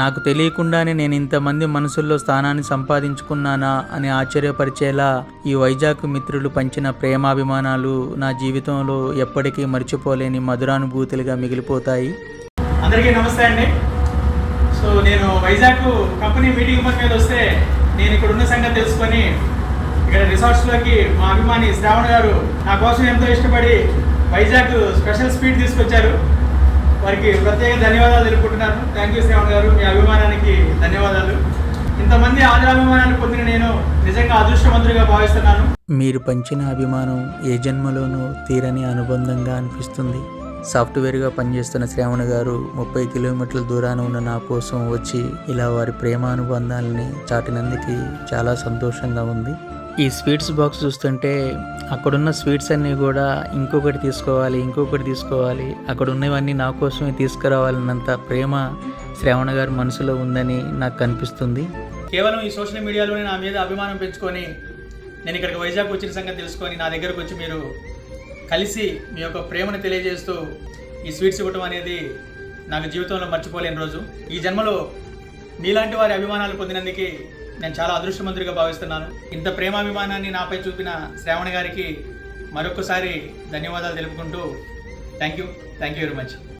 నాకు తెలియకుండానే నేను ఇంతమంది మనసుల్లో స్థానాన్ని సంపాదించుకున్నానా అని ఆశ్చర్యపరిచేలా ఈ వైజాగ్ మిత్రులు పంచిన ప్రేమాభిమానాలు నా జీవితంలో ఎప్పటికీ మర్చిపోలేని మధురానుభూతులుగా మిగిలిపోతాయి. అందరికీ నమస్తే అండి. సో నేను వైజాగ్ కంపెనీ మీటింగ్ పని మీద వస్తే నేను ఇక్కడ ఉన్న సంగతి తెలుసుకొని ఇక్కడ రిసార్ట్స్లోకి మా అభిమాని శ్రావణ్ గారు నా కోసం ఎంతో ఇష్టపడి వైజాగ్ స్పెషల్ స్పీడ్ తీసుకొచ్చారు. వారికి ప్రత్యేక ధన్యవాదాలు తెలుపుకుంటున్నాను. థ్యాంక్ యూ శ్రావణ్ గారు. మీ అభిమానానికి ధన్యవాదాలు. ఇంతమంది ఆదరాభిమానాన్ని పొందిన నేను నిజంగా అదృష్టవంతుడిగా భావిస్తున్నాను. మీరు పంచిన అభిమానం ఏ జన్మలోనూ తీరని అనుబంధంగా అనిపిస్తుంది. సాఫ్ట్వేర్గా పనిచేస్తున్న శ్రావణ గారు ముప్పై కిలోమీటర్ల దూరాన ఉన్న నా కోసం వచ్చి ఇలా వారి ప్రేమానుబంధాలని చాటినందుకు చాలా సంతోషంగా ఉంది. ఈ స్వీట్స్ బాక్స్ చూస్తుంటే అక్కడున్న స్వీట్స్ అన్నీ కూడా ఇంకొకటి తీసుకోవాలి ఇంకొకటి తీసుకోవాలి. అక్కడ ఉన్నవన్నీ నా కోసమే తీసుకురావాలన్నంత ప్రేమ శ్రావణ గారి మనసులో ఉందని నాకు కనిపిస్తుంది కేవలం ఈ సోషల్ మీడియాలోనే నా మీద అభిమానం పెంచుకొని నేను ఇక్కడికి వైజాగ్ వచ్చిన సంగతి తెలుసుకొని నా దగ్గరకు వచ్చి మీరు కలిసి మీ యొక్క ప్రేమను తెలియజేస్తూ ఈ స్వీట్స్ ఇవ్వటం అనేది నాకు జీవితంలో మర్చిపోలేని రోజు. ఈ జన్మలో మీలాంటి వారి అభిమానాలు పొందినందుకే నేను చాలా అదృష్టమంతుడిగా భావిస్తున్నాను. ఇంత ప్రేమాభిమానాన్ని నాపై చూపిన శ్రావణ గారికి మరొకసారి ధన్యవాదాలు తెలుపుకుంటూ thank you thank you very much.